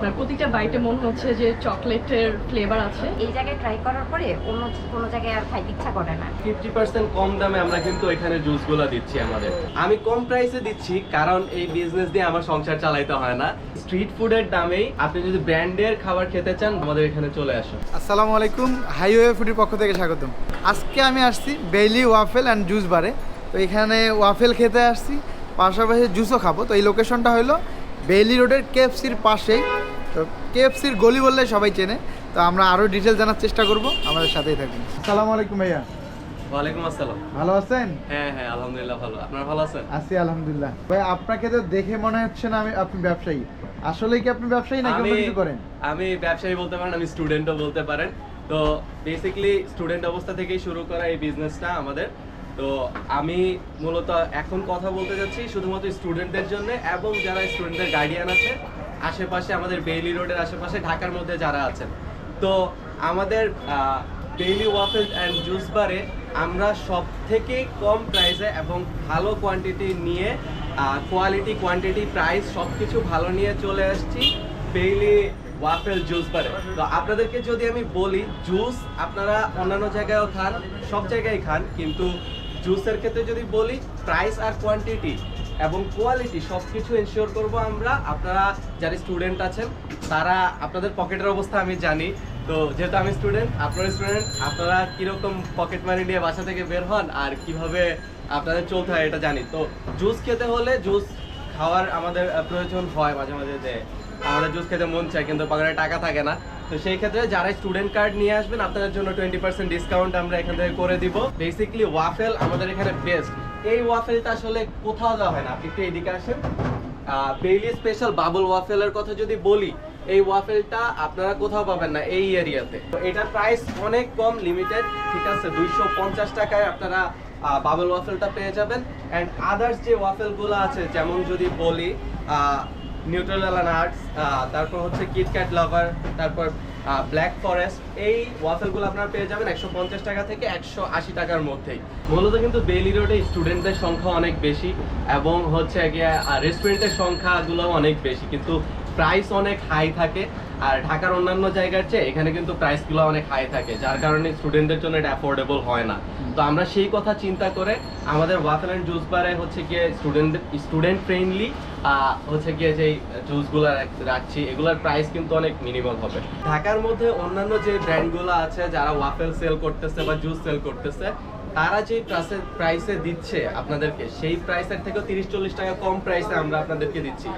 মানে প্রতিটা বাইটে মনে হচ্ছে যে চকলেটের ফ্লেভার আছে। এই জায়গায় ট্রাই করার পরে অন্য কোনো জায়গায় আর খাইতে ইচ্ছা করে না। ফিফটি পার্সেন্ট কম দামে আমরা কিন্তু এখানে জুসগুলো দিচ্ছি আমাদের। আমি কম প্রাইসে দিচ্ছি কারণ এই বিজনেস দিয়ে আমার সংসার চালাইতে হয় না। স্ট্রিট ফুডের দামেই আপনি যদি ব্র্যান্ডের খাবার খেতে চান আমাদের এখানে চলে আসুন। আসসালামু আলাইকুম হাইওয়ে ফুডের পক্ষ থেকে স্বাগতম। আজকে আমি আসছি বেইলি ওয়াফেল অ্যান্ড জুস বারে তো এখানে ওয়াফেল খেতে আসছি পাশাপাশি জুসও খাব। তো এই লোকেশনটা হলো বেইলি রোডের কেএফসির পাশেই। তো কেএফসির গলি বললে সবাই চেনে। তো আমরা আরও ডিটেল জানার চেষ্টা করব। আমাদের সাথেই থাকুন। আসসালামু আলাইকুম ভাইয়া। ওয়ালাইকুম আসসালাম। ভালো আছেন? হ্যাঁ হ্যাঁ আলহামদুলিল্লাহ ভালো। আপনারা ভালো আছেন? আছি আলহামদুলিল্লাহ। ভাই আপনাকে তো দেখে মনে হচ্ছে না আমি আপনি ব্যবসায়ী। আসলে কি আপনি ব্যবসায়ী নাকি অন্য কিছু করেন? আমি ব্যবসায়ী বলতে পারেন আমি স্টুডেন্টও বলতে পারেন। তো বেসিক্যালি স্টুডেন্ট অবস্থা থেকেই শুরু করা এই বিজনেসটা আমাদের। তো আমি মূলত এখন কথা বলতে যাচ্ছি শুধুমাত্র স্টুডেন্টদের জন্য এবং যারা স্টুডেন্টদের গার্ডিয়ান আছে, আশেপাশে আমাদের বেইলি রোডের আশেপাশে ঢাকার মধ্যে যারা আছেন। তো আমাদের ডেইলি ওয়াফেল অ্যান্ড জুস বারে আমরা সব থেকে কম প্রাইসে এবং ভালো কোয়ান্টিটি নিয়ে কোয়ালিটি কোয়ান্টিটি প্রাইস সব কিছু ভালো নিয়ে চলে আসছি ডেইলি ওয়াফেল জুস বারে তো আপনাদেরকে যদি আমি বলি জুস আপনারা অন্যান্য জায়গায়ও খান, সব জায়গায় খান, কিন্তু জুসের ক্ষেত্রে যদি বলি প্রাইস আর কোয়ান্টিটি এবং কোয়ালিটি সব কিছু এনশিওর করব আমরা। আপনারা যারা স্টুডেন্ট আছেন, তারা আপনাদের পকেটের অবস্থা আমি জানি। তো যেহেতু আমি স্টুডেন্ট আপনারা স্টুডেন্ট আপনারা কীরকম পকেট মানি নিয়ে বাসা থেকে বের হন আর কীভাবে আপনাদের চলতে হয় এটা জানি। তো জুস খেতে হলে জুস খাওয়ার আমাদের প্রয়োজন হয় মাঝে মাঝে যে আমাদের জুস খেতে মন চায়, কিন্তু পকেটে টাকা থাকে না। তো সেই ক্ষেত্রে যারা স্টুডেন্ট কার্ড নিয়ে আসবেন, আপনাদের জন্য টোয়েন্টি পার্সেন্ট ডিসকাউন্ট আমরা এখান থেকে করে দিব। বেসিক্যালি ওয়াফেল আমাদের এখানে বেস্ট এই ওয়াফেলটা আসলে কোথাও দেওয়া হয় না। আপনি একটু এদিকে আসেন। বেইলি স্পেশাল বাবল ওয়াফেলের কথা যদি বলি, এই ওয়াফেলটা আপনারা কোথাও পাবেন না এই এরিয়াতে তো এটার প্রাইস অনেক কম লিমিটেড ঠিক আছে, দুইশো পঞ্চাশ টাকায় আপনারা বাবল ওয়াফেলটা পেয়ে যাবেন। অ্যান্ড আদার্স যে ওয়াফেলগুলো আছে, যেমন যদি বলি নিউট্রাল নাটস তারপর হচ্ছে কিটক্যাট লাভার তারপর ব্ল্যাক ফরেস্ট এই ওয়াফেলগুলো আপনারা পেয়ে যাবেন একশো পঞ্চাশ টাকা থেকে একশো আশি টাকার মধ্যেই। মূলত কিন্তু বেলি রোডে স্টুডেন্টদের সংখ্যা অনেক বেশি এবং হচ্ছে গিয়ে রেস্টুরেন্টের সংখ্যাগুলো অনেক বেশি, কিন্তু প্রাইস অনেক হাই থাকে। আর ঢাকার অন্যান্য জায়গার চেয়ে এখানে কিন্তু প্রাইসগুলো অনেক হাই থাকে, যার কারণে স্টুডেন্টদের জন্য এটা অ্যাফোর্ডেবল হয় না। তো আমরা সেই কথা চিন্তা করে আমাদের ওয়াফেল অ্যান্ড জুস বারে হচ্ছে গিয়ে স্টুডেন্ট স্টুডেন্ট ফ্রেন্ডলি হচ্ছে গিয়ে যে জুসগুলো রাখছি প্রাইস কিন্তু অনেক মিনিমাম হবে। ঢাকার মধ্যে অন্যান্য যে ব্র্যান্ডগুলো আছে, যারা ওয়াফেল সেল করতেছে বা জুস সেল করতেছে, তারা যে প্রাইসে দিচ্ছে আপনাদেরকে, সেই প্রাইসের থেকেও তিরিশ চল্লিশ টাকা কম প্রাইসে আমরা আপনাদেরকে দিচ্ছি।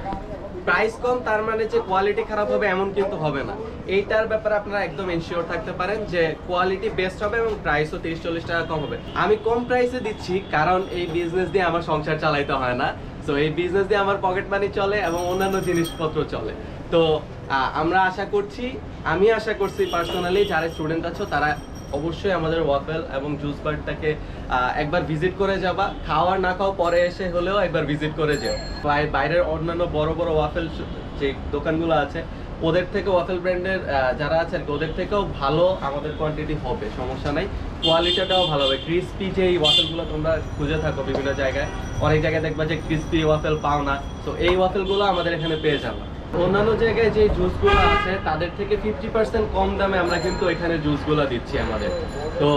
প্রাইস কম, তার মানে যে কোয়ালিটি খারাপ হবে এমন কিন্তু হবে না। এইটার ব্যাপারে আপনারা একদম এনশিওর থাকতে পারেন যে কোয়ালিটি বেস্ট হবে এবং প্রাইসও তিরিশ চল্লিশ টাকা কম হবে। আমি কম প্রাইসে দিচ্ছি, কারণ এই বিজনেস দিয়ে আমার সংসার চালাইতে হয় না। তো এই বিজনেস দিয়ে আমার পকেট মানি চলে এবং অন্যান্য জিনিসপত্র চলে। তো আমরা আশা করছি, আমি আশা করছি পার্সোনালি যারা স্টুডেন্ট আছো, তারা অবশ্যই আমাদের ওয়াফেল এবং জুস বারটাকে একবার ভিজিট করে যাবা। খাওয়ার না খাওয়া পরে এসে হলেও একবার ভিজিট করে যেও। বাইরের অন্যান্য বড় বড় ওয়াফেল যে দোকানগুলো আছে ওদের থেকে ওয়াফেল ব্র্যান্ডের যারা আছে আর ওদের থেকেও ভালো আমাদের কোয়ান্টিটি হবে, সমস্যা নাই। কোয়ালিটিটাও ভালো হবে। ক্রিস্পি যে এই ওয়াফেলগুলো তোমরা খুঁজে থাকো বিভিন্ন জায়গায়, অনেক জায়গায় দেখবা যে ক্রিস্পি ওয়াফেল পাও না। তো এই ওয়াফেলগুলো আমাদের এখানে পেয়ে যাবে। অন্যান্য জায়গায় যে জুসগুলো আছে, তাদের থেকে ফিফটি পার্সেন্ট কম দামে আমরা কিন্তু এখানে জুসগুলো দিচ্ছি আমাদের। তো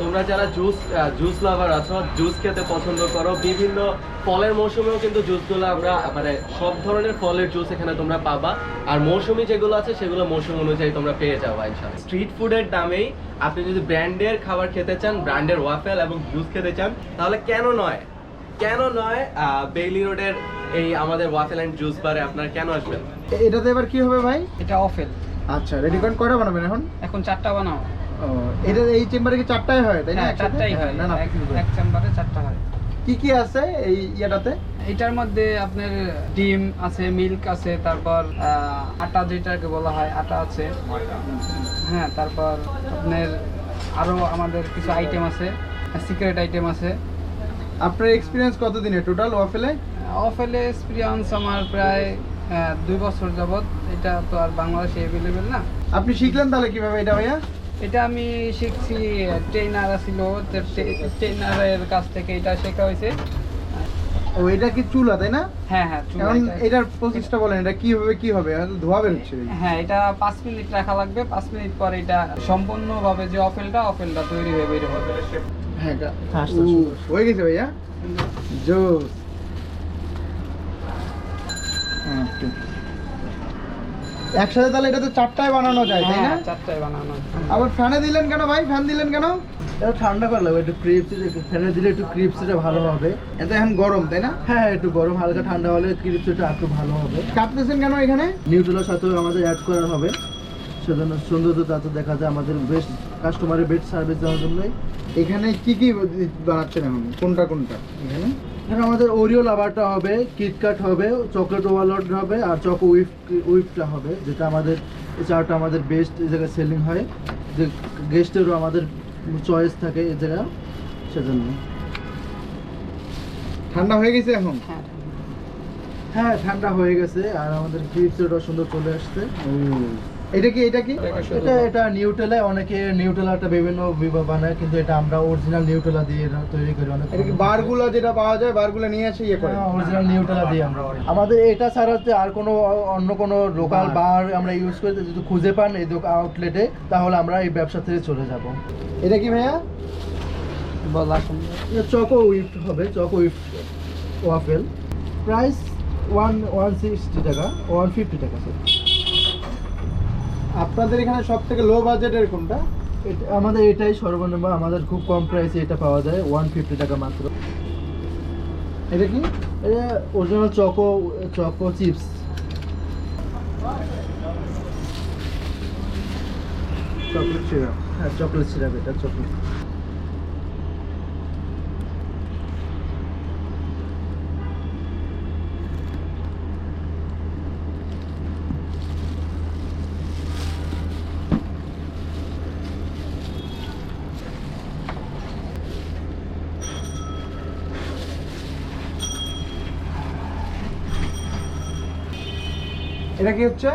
তোমরা যারা জুস জুস লাভার আছো জুস খেতে পছন্দ করো, বিভিন্ন ফলের মৌসুমেও কিন্তু জুসগুলো আমরা মানে সব ধরনের ফলের জুস এখানে তোমরা পাবা। আর মৌসুমি যেগুলো আছে, সেগুলো মৌসুম অনুযায়ী তোমরা পেয়ে যাবা ইনশাল্লাহ স্ট্রিট ফুডের দামেই আপনি যদি ব্র্যান্ডের খাবার খেতে চান ব্র্যান্ডের ওয়াফেল এবং জুস খেতে চান, তাহলে কেন নয়? কেন নয় বেইলি রোডের এই আমাদের ওয়াফেল অ্যান্ড জুস বারে আপনারা কেন আসবেন? এটাতে এবার কি হবে ভাই? এটা অফেল আচ্ছা রেডি করেন কয়টা বানাবেন এখন? এখন চারটা বানাও। ও, এটা এই চেম্বারে কি চারটায় হয় তাই না হ্যাঁ? চারটাই হয় না না। এক- এক চেম্বারে চারটা হয়। কি কি আছে এই ইয়াটাতে? এটার মধ্যে আপনার ডিম আছে মিল্ক আছে তারপর আটা যেটাকে বলা হয় আটা আছে। হ্যাঁ তারপর আপনার আরও আমাদের কিছু আইটেম আছে সিক্রেট আইটেম আছে। আপনার এক্সপিরিয়েন্স কতদিনে? টোটাল ওয়াফেলে অফেলে এক্সপিরিয়েন্স আমার প্রায় দুই বছর যাবত এটা তো আর বাংলাদেশে অ্যাভেলেবেল না। আপনি শিখলেন তাহলে কীভাবে এটা ভাইয়া? এটা আমি শিখছি ট্রেনার ছিল ট্রেনারের কাছ থেকে এটা শেখা হয়েছে। ও এটা কি চুলা তাই না? হ্যাঁ হ্যাঁ এখন এটার প্রসেসটা বলেন এটা কি হবে কি হবে ধোয়া বেরোচ্ছে হ্যাঁ এটা পাঁচ মিনিট রাখা লাগবে। পাঁচ মিনিট পর এটা সম্পূর্ণভাবে যে অফেলটা অফেলটা তৈরি হয়ে বের হবে। হ্যাঁ হয়ে গেছে ভাইয়া? জোস। একসাথে তাহলে এটা তো চারটায় বানানো যায় তাই না? হ্যাঁ চারটায় বানানো আবার ফ্যানে দিলেন কেন ভাই? ফ্যান দিলেন কেন? এটা ঠান্ডা করে লাগবে একটু ক্রিপস ফ্যানে দিলে একটু ক্রিপসটা ভালো হবে। এটা এখন গরম তাই না? হ্যাঁ একটু গরম হালকা ঠান্ডা হলে ক্রিপসটা একটু ভালো হবে। কাটতেছেন কেন এখানে? নিউট্রেলার সাথেও আমাদের অ্যাড করা হবে। সেজন্য সুন্দর তাতে দেখা যায় আমাদের বেস্ট কাস্টমারের বেস্ট সার্ভিস দেওয়ার জন্যই। এখানে কি কি বানাচ্ছেন এখন? কোনটা কোনটা? এখানে? এখানে আমাদের ওরিও লাভারটা হবে কিটকাট হবে চকলেট ওভারলোড হবে আর চকো উইপ উইপটা হবে যেটা আমাদের এই চাটা আমাদের বেস্ট এই জায়গায় সেলিং হয়। যে গেস্টেরও আমাদের চয়েস থাকে এই জায়গা সেজন্য। ঠান্ডা হয়ে গেছে এখন? হ্যাঁ। হ্যাঁ ঠান্ডা হয়ে গেছে আর আমাদের ক্রিপসটা সুন্দর চলে আসছে। এটা কি এটা কি? এটা এটা নিউটেলা অনেকে নিউটেলাটা বিভিন্ন বিভাগ বানায় কিন্তু এটা আমরা অরিজিনাল নিউটেলা দিয়ে তৈরি করি অনেক এটা কি বারগুলো যেটা পাওয়া যায় বারগুলো নিয়ে এসে ইয়ে করে? অরিজিনাল নিউটেলা দিয়ে আমরা আমাদের এটা ছাড়া হচ্ছে আর কোনো অন্য কোনো লোকাল বার। আমরা ইউজ করি যদি খুঁজে পান এই আউটলেটে তাহলে আমরা এই ব্যবসা থেকে চলে যাব। এটা কি ভাইয়া? বলা চকো উইফট হবে choco উইফট waffle price one one sixty টাকা ওয়ান ফিফটি টাকা স্যার আপনাদের এখানে সব থেকে লো বাজেটের কোনটা? এটা আমাদের এটাই সর্বনিম্ন আমাদের খুব কম প্রাইসে এটা পাওয়া যায় ওয়ান ফিফটি টাকা মাত্র। এটা কি? এটা original choco choco chips chocolate syrup হ্যাঁ চকলেট সিরাপ এটা চকলেট এটা কি হচ্ছে?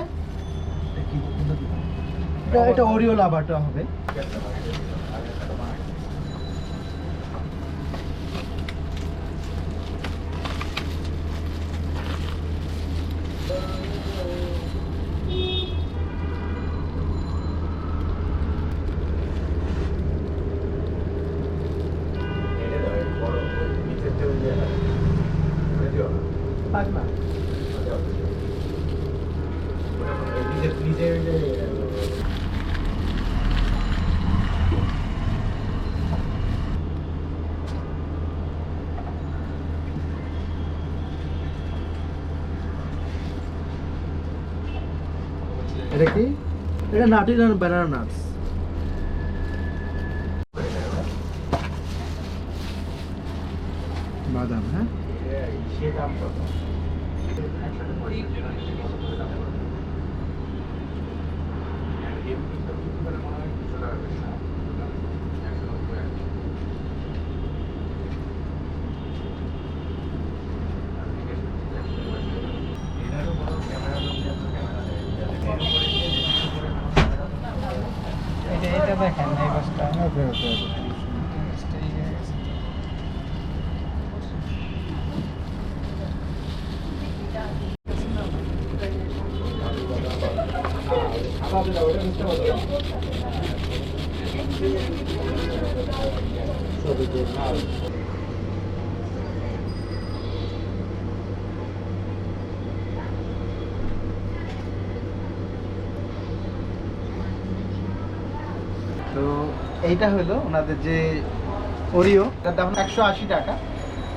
এটা ওরিও লাভারটা হবে কি এটা নাটি ব্যানানা নাটস বাদাম হ্যাঁ এটা এটা দেখেন এই বাসটা ওকে ওকে তো এইটা হলো ওনাদের যে ওরিও তার দাম একশো আশি টাকা।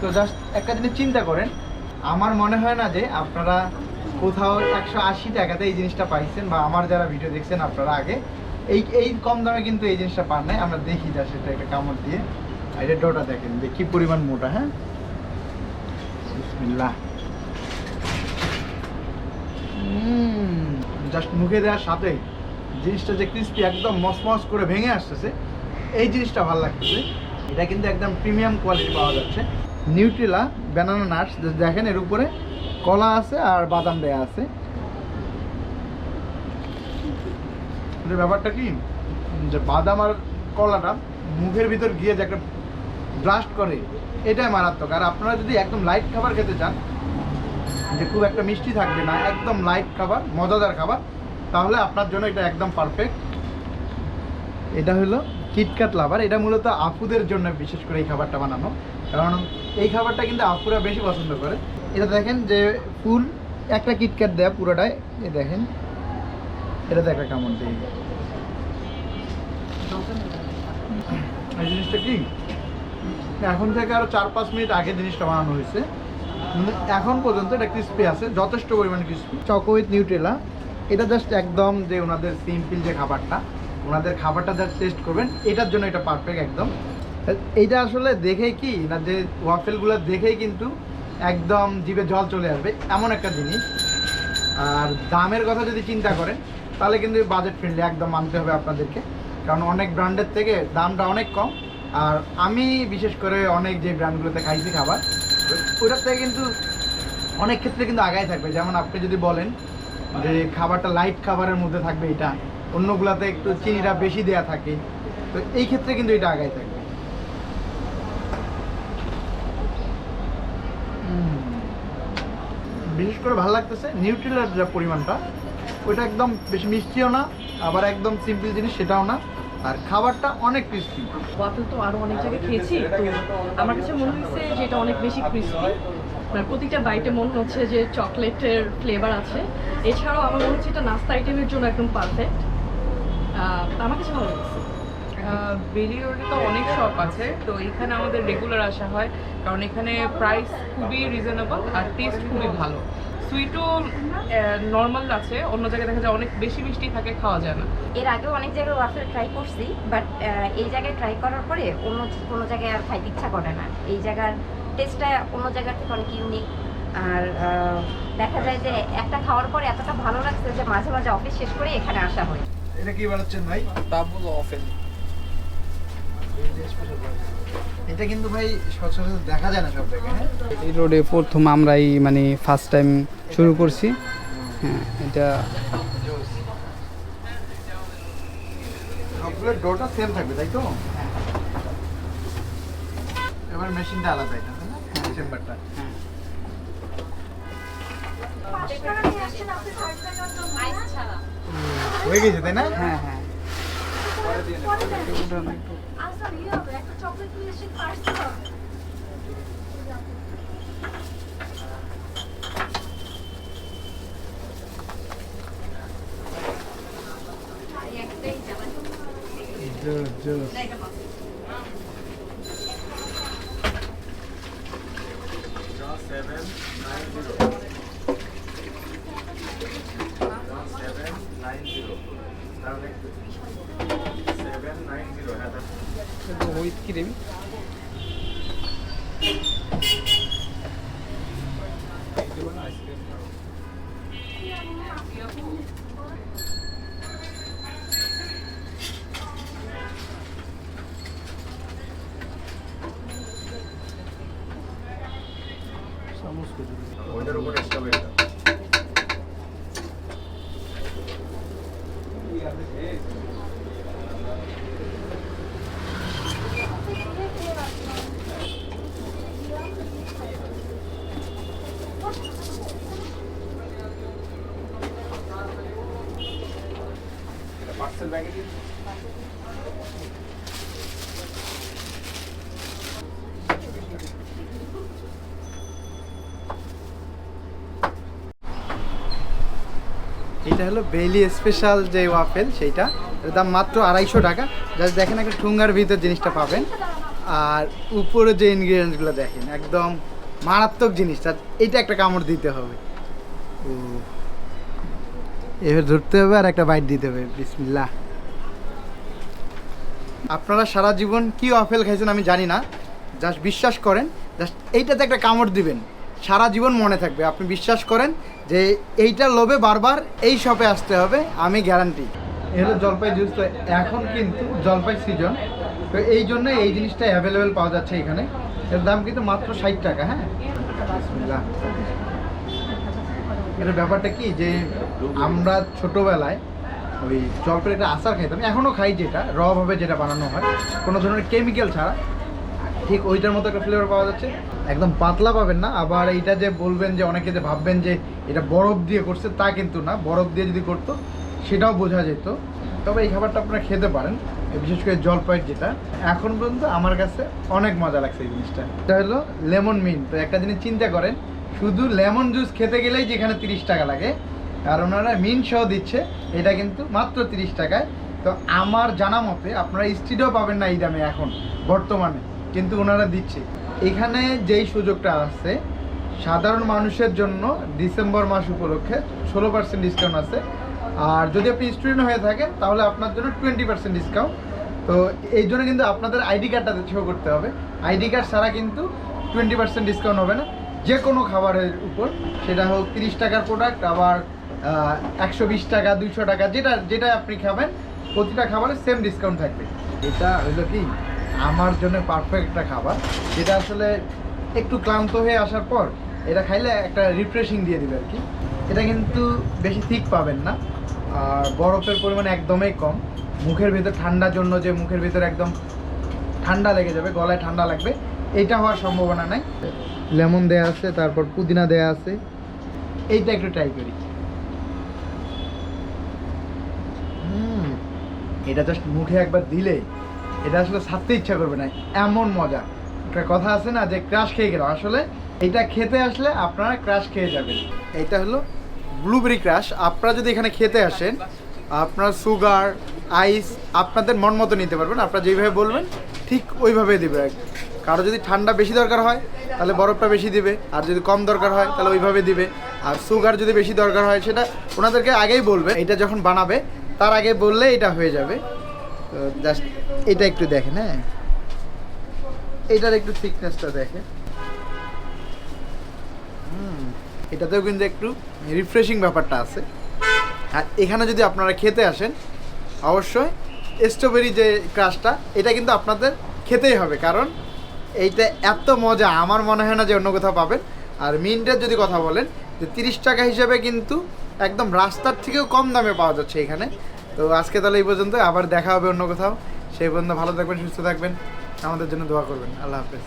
তো জাস্ট একটা জিনিস চিন্তা করেন, আমার মনে হয় না যে আপনারা কোথাও একশো আশি টাকাতে এই জিনিসটা পাইছেন বা আমার যারা ভিডিও দেখছেন আপনারা আগে, এই এই কম দামে কিন্তু এই জিনিসটা পান নাই। আমরা দেখি যা সেটা একটা কামড় দিয়ে। এটা ডোটা দেখেন কি পরিমাণ মোটা হ্যাঁ? বিসমিল্লাহ। জাস্ট মুখে দেওয়ার সাথে জিনিসটা যে ক্রিস্পি একদম মসমস করে ভেঙে আসতেছে, এই জিনিসটা ভালো লাগতেছে। এটা কিন্তু একদম প্রিমিয়াম কোয়ালিটি পাওয়া যাচ্ছে। নিউট্রিলা ব্যানানা নাটস দেখেন এর উপরে। কলা আছে আর বাদাম দেয়া আছে। ব্যাপারটা কি? যে বাদাম আর কলাটা মুখের ভিতর গিয়ে যে একটা ব্লাস্ট করে, এটাই মারাত্মক। আর আপনারা যদি একদম লাইট খাবার খেতে চান, যে খুব একটা মিষ্টি থাকবে না, একদম লাইট খাবার, মজাদার খাবার, তাহলে আপনার জন্য এটা একদম পারফেক্ট এটা হলো কিটক্যাট লাভার এটা মূলত আপুদের জন্য বিশেষ করে এই খাবারটা বানানো। কারণ এই খাবারটা কিন্তু আপুরা বেশি পছন্দ করে। এটা দেখেন যে ফুল একটা কিটক্যাট দেয়া পুরোটাই, এ দেখেন। এটা দেখা কেমন দিয়ে। জিনিসটা কি? এখন থেকে আরও চার পাঁচ মিনিট আগে জিনিসটা বানানো হয়েছে। এখন পর্যন্ত এটা ক্রিস্পি আছে, যথেষ্ট পরিমাণে ক্রিস্পি চকো উইথ নিউট্রেলা এটা জাস্ট একদম যে ওনাদের সিম্পল যে খাবারটা, ওনাদের খাবারটা জাস্ট টেস্ট করবেন, এটার জন্য এটা পারফেক্ট একদম। এইটা আসলে দেখেই কি, না যে ওয়াফেলগুলো দেখেই কিন্তু একদম জিভে জল চলে আসবে, এমন একটা জিনিস। আর দামের কথা যদি চিন্তা করেন, তাহলে কিন্তু বাজেট ফ্রেন্ডলি একদম মানতে হবে আপনাদেরকে। কারণ অনেক ব্র্যান্ডের থেকে দামটা অনেক কম। আর আমি বিশেষ করে অনেক যে ব্র্যান্ডগুলোতে খাইছি খাবার, ওটার থেকে কিন্তু অনেক ক্ষেত্রে কিন্তু আগায় থাকবে। যেমন আপনি যদি বলেন যে খাবারটা লাইট খাবারের মধ্যে থাকবে এটা, অন্যগুলাতে একটু চিনিটা বেশি দেয়া থাকে, তো এই ক্ষেত্রে কিন্তু এটা আগায় থাকবে হুম। বিশেষ করে ভালো লাগতেছে নিউট্রিলার যে পরিমাণটা, ওইটা একদম বেশি মিষ্টিও না, আবার একদম সিম্পল জিনিস সেটাও না, আর খাবারটা অনেক ক্রিস্পি ওয়াফেল তো আরও অনেক জায়গায় খেয়েছি, তো আমার কাছে মনে হয়েছে যে এটা অনেক বেশি ক্রিস্পি মানে প্রতিটা বাইটে মনে হচ্ছে যে চকলেটের ফ্লেভার আছে। এছাড়াও আমার মনে হচ্ছে এটা নাস্তা আইটেমের জন্য একদম পারফেক্ট আমার কাছে ভালো লাগছে। বেলি রোডে তো অনেক শপ আছে তো এখানে আমাদের রেগুলার আসা হয় কারণ এখানে প্রাইস খুবই রিজনেবল আর টেস্ট খুবই ভালো। সুইটও নর্মাল আছে অন্য জায়গায় দেখা যায় অনেক বেশি মিষ্টি থাকে খাওয়া যায় না। এর আগেও অনেক জায়গায় ওয়াফেল ট্রাই করছি বাট এই জায়গায় ট্রাই করার পরে অন্য কোনো জায়গায় আর খাইতে ইচ্ছা করে না। এই জায়গার টেস্টটা অন্য জায়গার থেকে অনেক ইউনিক আর দেখা যায় যে একটা খাওয়ার পরে এতটা ভালো লাগছে যে মাঝে মাঝে অফিস শেষ করে এখানে আসা হয়। এটা কি বানাচ্ছেন ভাই? ডাবল অফেল এটা কিন্তু ভাই সচরাচর দেখা যায় না সব জায়গায় হ্যাঁ? এই রোডে প্রথম আমরাই মানে ফার্স্ট টাইম শুরু করছি। হ্যাঁ এটা সবগুলোর ডোটা সেম থাকবে তাই তো? এবার মেশিনটা আলাদা এটা না? চেম্বারটা হয়ে গেছে তাই না? হ্যাঁ হ্যাঁ। the seven nine Just, just. seven nine zero. Now next. জোস জোস উইথ ক্রিম ওইটার এটা হলো বেইলি স্পেশাল যে ওয়াফেল সেইটা। এর দাম মাত্র আড়াইশো টাকা। জাস্ট দেখেন একটা ঠুঙ্গার ভিতর জিনিসটা পাবেন। আর উপরে যে ইনগ্রিডিয়েন্টসগুলো দেখেন, একদম মারাত্মক জিনিসটা এটা একটা কামড় দিতে হবে। এবার ধরতে হবে আর একটা বাইট দিতে হবে। বিসমিল্লাহ। আপনারা সারা জীবন কি ওয়াফেল খাইছেন আমি জানি না। জাস্ট বিশ্বাস করেন জাস্ট এইটাতে একটা কামড় দিবেন। সারা জীবন মনে থাকবে। আপনি বিশ্বাস করেন যে এইটার লোভে বারবার এই শপে আসতে হবে, আমি গ্যারান্টি এগুলো জলপাই জুস তো এখন কিন্তু জলপাই সিজন তো এই জন্য এই জিনিসটা অ্যাভেলেবেল পাওয়া যাচ্ছে এখানে। এর দাম কিন্তু মাত্র ষাট টাকা হ্যাঁ। এটার ব্যাপারটা কি যে আমরা ছোটোবেলায় ওই জলপাইয়ের একটা আচার খাইতাম। এখনও খাই যেটা র ভাবে যেটা বানানো হয়। কোনো ধরনের কেমিক্যাল ছাড়া। ঠিক ওইটার মতো একটা ফ্লেভার পাওয়া যাচ্ছে। একদম পাতলা পাবেন না। আবার এইটা যে বলবেন যে অনেকে যে ভাববেন যে এটা বরফ দিয়ে করছে, তা কিন্তু না। বরফ দিয়ে যদি করতো, সেটাও বোঝা যেত। তবে এই খাবারটা আপনারা খেতে পারেন। বিশেষ করে জলপাইয়ের যেটা। এখন পর্যন্ত আমার কাছে অনেক মজা লাগছে এই জিনিসটা। এটা হলো লেমন মিন্ট তো একটা জিনিস চিন্তা করেন, শুধু লেমন জুস খেতে গেলেই যেখানে তিরিশ টাকা লাগে আর ওনারা মিন্ট সহ দিচ্ছে। এটা কিন্তু মাত্র তিরিশ টাকায়। তো আমার জানা মতে আপনারা স্ট্রিটেও পাবেন না এই দামে এখন, বর্তমানে, কিন্তু ওনারা দিচ্ছে। এখানে যেই সুযোগটা আছে, সাধারণ মানুষের জন্য ডিসেম্বর মাস উপলক্ষে ষোলো পার্সেন্ট ডিসকাউন্ট আছে। আর যদি আপনি স্টুডেন্ট হয়ে থাকেন, তাহলে আপনার জন্য টোয়েন্টি পার্সেন্ট ডিসকাউন্ট তো এই জন্য কিন্তু আপনাদের আইডি কার্ডটা শো করতে হবে। আইডি কার্ড ছাড়া কিন্তু টোয়েন্টি পার্সেন্ট ডিসকাউন্ট হবে না। যে কোনো খাবারের উপর। সেটা হোক তিরিশ টাকার প্রোডাক্ট আবার একশো বিশ টাকা, দুইশো টাকা, যেটা যেটা আপনি খাবেন, প্রতিটা খাবারে সেম ডিসকাউন্ট থাকবে। এটা হলো কি? আমার জন্য পারফেক্ট একটা খাবার। যেটা আসলে একটু ক্লান্ত হয়ে আসার পর, এটা খাইলে একটা রিফ্রেশিং দিয়ে দিবে আর কি। এটা কিন্তু বেশি ঠিক পাবেন না। আর বরফের পরিমাণ একদমই কম। মুখের ভিতর ঠান্ডার জন্য যে মুখের ভিতর একদম ঠান্ডা লেগে যাবে, গলায় ঠান্ডা লাগবে এইটা হওয়ার সম্ভাবনা নাই। লেমন দেয়া আছে, তারপর পুদিনা দেয়া আছে। এইটা একটু ট্রাই করি। এটা জাস্ট মুখে একবার দিলে এটা আসলে ছাড়তে ইচ্ছা করবে না, এমন মজা। একটা কথা আছে না যে ক্রাশ খেয়ে গেলাম। আসলে এটা খেতে আসলে আপনারা ক্রাশ খেয়ে যাবেন। এটা হলো ব্লুবেরি ক্রাশ আপনারা যদি এখানে খেতে আসেন, আপনার সুগার আইস আপনাদের মন মতো নিতে পারবেন। আপনারা যেইভাবে বলবেন, ঠিক ওইভাবে দেবে কারও যদি ঠান্ডা বেশি দরকার হয়, তাহলে বরফটা বেশি দিবে। আর যদি কম দরকার হয়, তাহলে ওইভাবে দিবে। আর সুগার যদি বেশি দরকার হয়, সেটা ওনাদেরকে আগেই বলবে। এটা যখন বানাবে তার আগে বললে এটা হয়ে যাবে। তো জাস্ট এটা একটু দেখেন হ্যাঁ? এটার একটু থিকনেসটা দেখেন। হুম, এটাতেও কিন্তু একটু রিফ্রেশিং ব্যাপারটা আছে। আর এখানে যদি আপনারা খেতে আসেন অবশ্যই স্ট্রবেরি যে ক্রাশটা এটা কিন্তু আপনাদের খেতেই হবে। কারণ এইটা এত মজা আমার মনে হয় না যে অন্য কোথাও পাবেন। আর মিন্টের যদি কথা বলেন যে তিরিশ টাকা হিসেবে কিন্তু একদম রাস্তার থেকেও কম দামে পাওয়া যাচ্ছে এখানে। তো আজকে তাহলে এই পর্যন্ত আবার দেখা হবে অন্য কোথাও। সেই পর্যন্ত ভালো থাকবেন, সুস্থ থাকবেন। আমাদের জন্য দোয়া করবেন। আল্লাহ হাফেজ।